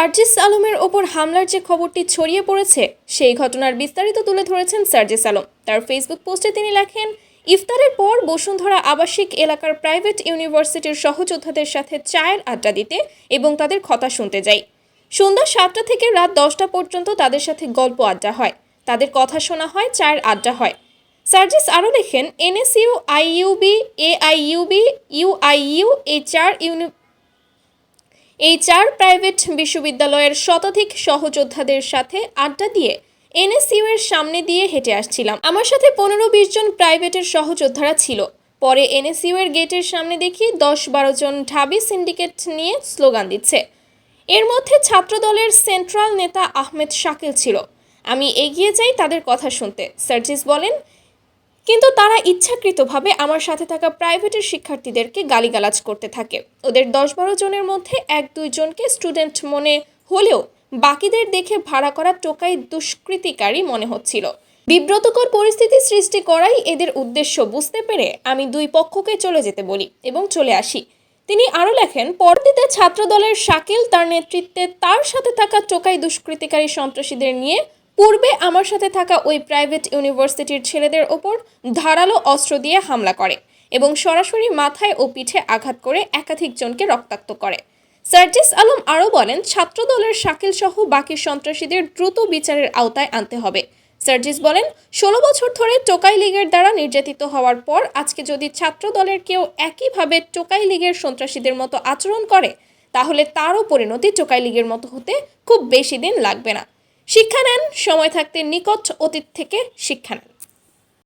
সার্জিস আলমের ওপর হামলার যে খবরটি ছড়িয়ে পড়েছে, সেই ঘটনার বিস্তারিত তুলে ধরেছেন সার্জিস আলম। তার ফেসবুক পোস্টে তিনি লেখেন, ইফতারের পর বসুন্ধরা আবাসিক এলাকার প্রাইভেট ইউনিভার্সিটির সহযোদ্ধাদের সাথে চায়ের আড্ডা দিতে এবং তাদের কথা শুনতে যাই। সন্ধ্যা সাতটা থেকে রাত দশটা পর্যন্ত তাদের সাথে গল্প আড্ডা হয়। তাদের কথা শোনা হয়, চায়ের আড্ডা হয়। সার্জিস আরও লেখেন, এনএসইউ আইইউবি এআইইউবি ইউআইইউ এই চার ইউনি এই চার প্রাইভেট বিশ্ববিদ্যালয়ের শতাধিক সহযোদ্ধাদের সাথে আড্ডা দিয়ে এনএসইউ এর সামনে দিয়ে হেঁটে আসছিলাম। আমার সাথে পনেরো বিশ জন প্রাইভেটের সহযোদ্ধারা ছিল। পরে এনএসইউ এর গেটের সামনে দেখি দশ বারো জন ঢাবি সিন্ডিকেট নিয়ে স্লোগান দিচ্ছে। এর মধ্যে ছাত্রদলের সেন্ট্রাল নেতা আহমেদ শাকিল ছিল। আমি এগিয়ে যাই তাদের কথা শুনতে। সার্জিস বলেন কিন্তু তারা ইচ্ছাকৃতভাবে আমার সাথে থাকা প্রাইভেটের শিক্ষার্থীদেরকে গালিগালাজ করতে থাকে। ওদের দশ বারো জনের মধ্যে এক দুইজনকে স্টুডেন্ট মনে হলেও বাকিদের দেখে ভাড়া করা টোকাই দুষ্কৃতিকারী মনে হচ্ছিল। বিব্রতকর পরিস্থিতি সৃষ্টি করাই এদের উদ্দেশ্য বুঝতে পেরে আমি দুই পক্ষকে চলে যেতে বলি এবং চলে আসি। তিনি আরও লেখেন পরদিতে ছাত্রদলের শাকিল তার নেতৃত্বে তার সাথে থাকা টোকাই দুষ্কৃতিকারী সন্ত্রাসীদের নিয়ে পূর্বে আমার সাথে থাকা ওই প্রাইভেট ইউনিভার্সিটির ছেলেদের ওপর ধারালো অস্ত্র দিয়ে হামলা করে এবং সরাসরি মাথায় ও পিঠে আঘাত করে একাধিক জনকে রক্তাক্ত করে। সার্জিস আলম আরও বলেন, ছাত্রদলের শাকিল সহ বাকি সন্ত্রাসীদের দ্রুত বিচারের আওতায় আনতে হবে। সার্জিস বলেন, ষোলো বছর ধরে টোকাই লীগের দ্বারা নির্যাতিত হওয়ার পর আজকে যদি ছাত্র দলের কেউ একইভাবে টোকাই লীগের সন্ত্রাসীদের মতো আচরণ করে, তাহলে তারও পরিণতি টোকাই লীগের মতো হতে খুব বেশি দিন লাগবে না। শিক্ষা নেন সময় থাকতে নিকট অতীত থেকে শিক্ষা নেন।